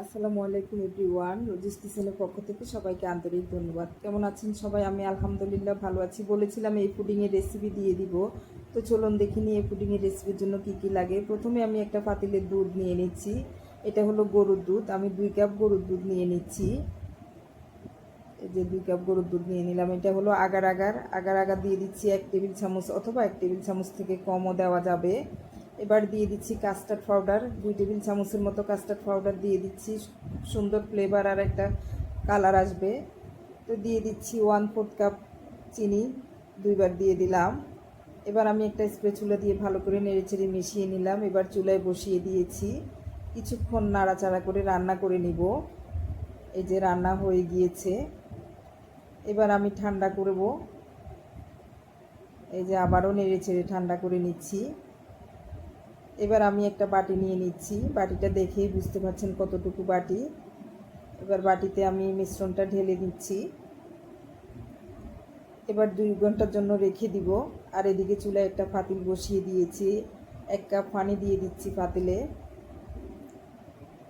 আসসালামু আলাইকুম everyone, Rosie's পক্ষ থেকে সবাইকে আন্তরিক ধন্যবাদ। কেমন আছেন সবাই? আমি আলহামদুলিল্লাহ ভালো আছি। বলেছিলাম এই পুডিংয়ের রেসিপি দিয়ে দিব। তো চলুন দেখি নিই এই পুডিংয়ের রেসিপির জন্য কি কি লাগে। প্রথমে আমি একটা পাতিলের দুধ নিয়ে নিচ্ছি। এটা হলো গরুর দুধ। আমি দুই কাপ গরুর দুধ নিয়ে নিচ্ছি। এই যে দুই কাপ গরুর দুধ নিয়ে নিলাম। এটা হলো আগার আগার। আগার আগার দিয়ে দিচ্ছি এক টেবিল চামচ অথবা এক টেবিল চামচ থেকে কমও দেওয়া যাবে। এবার দিয়ে দিচ্ছি কাস্টার্ড পাউডার দুই টেবিল চামচের মতো কাস্টার্ড পাউডার দিয়ে দিচ্ছি। সুন্দর ফ্লেভার আর একটা কালার আসবে। তো দিয়ে দিচ্ছি ওয়ান ফোর্থ কাপ চিনি, দুইবার দিয়ে দিলাম। এবার আমি একটা স্প্রে চুলা দিয়ে ভালো করে নেড়েচেড়ে মিশিয়ে নিলাম। এবার চুলায় বসিয়ে দিয়েছি। কিছুক্ষণ নাড়াচাড়া করে রান্না করে নিব। এই যে রান্না হয়ে গিয়েছে। এবার আমি ঠান্ডা করব। এই যে আবারও নেড়ে ছেড়ে ঠান্ডা করে নিচ্ছি। এবার আমি একটা বাটি নিয়ে নিচ্ছি। বাটিটা দেখেই বুঝতে পারছেন কতটুকু বাটি। এবার বাটিতে আমি মিশ্রণটা ঢেলে দিচ্ছি এবার দুই ঘণ্টার জন্য রেখে দিব। আর এদিকে চুলায় একটা ফাতিল বসিয়ে দিয়েছি। এক কাপ পানি দিয়ে দিচ্ছি পাতিলে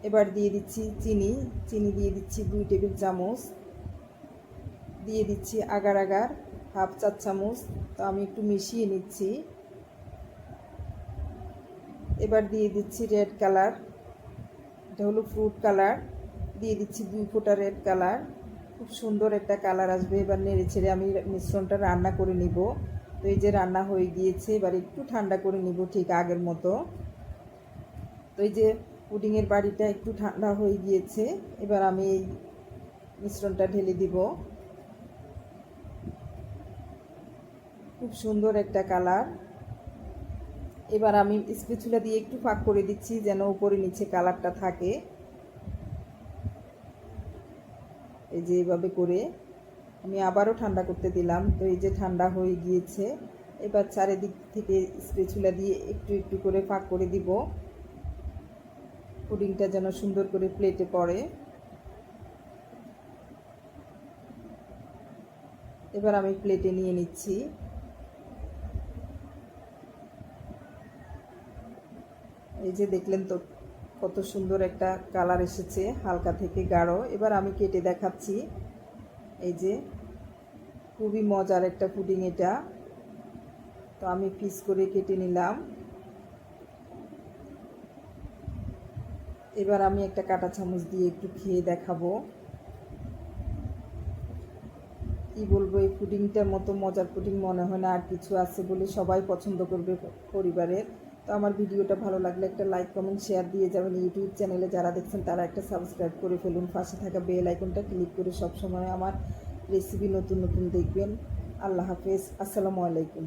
এবার দিয়ে দিচ্ছি চিনি। চিনি দিয়ে দিচ্ছি দুই টেবিল চামচ। দিয়ে দিচ্ছি আগার আগার হাফ চার চামচ। তো আমি একটু মিশিয়ে নিচ্ছি। এবার দিয়ে দিচ্ছি রেড কালার এটা হলো ফ্রুট কালার দিয়ে দিচ্ছি দুই ফোঁটা রেড কালার খুব সুন্দর একটা কালার আসবে। এবার নেড়ে ছেড়ে আমি মিশ্রণটা রান্না করে নিব। তো এই যে রান্না হয়ে গিয়েছে, এবার একটু ঠান্ডা করে নিব ঠিক আগের মতো। তো এই যে পুডিংয়ের বাড়িটা একটু ঠান্ডা হয়ে গিয়েছে, এবার আমি এই মিশ্রণটা ঢেলে দিব। খুব সুন্দর একটা কালার এবার আমি স্পেচুলা দিয়ে একটু ফাঁক করে দিচ্ছি যেন উপরে নিচে কালারটা থাকে। এই যে এইভাবে করে আমি আবারও ঠান্ডা করতে দিলাম। তো এই যে ঠান্ডা হয়ে গিয়েছে, এবার চারিদিক থেকে স্পেচুলা দিয়ে একটু একটু করে ফাঁক করে দিব। পুডিংটা যেন সুন্দর করে প্লেটে পড়ে। এবার আমি প্লেটে নিয়ে নিচ্ছি। এই যে দেখলেন তো, কত সুন্দর একটা কালার এসেছে, হালকা থেকে গাঢ়। এবার আমি কেটে দেখাচ্ছি। এই যে, খুবই মজার একটা পুডিং এটা। তো আমি পিস করে কেটে নিলাম। এবার আমি একটা কাটা চামচ দিয়ে একটু খেয়ে দেখাবো। কি বলব, এই পুডিংটার মতো মজার পুডিং মনে হয় না, আর কিছু আছে বলে সবাই পছন্দ করবে পরিবারের। তো আমার ভিডিওটা ভালো লাগলে একটা লাইক কমেন্ট শেয়ার দিয়ে যাবেন ইউটিউব চ্যানেলে যারা দেখছেন তারা একটা সাবস্ক্রাইব করে ফেলুন। পাশে থাকা বেল আইকনটা ক্লিক করে সবসময় আমার রেসিপি নতুন নতুন দেখবেন। আল্লাহ হাফেজ। আসসালামু আলাইকুম।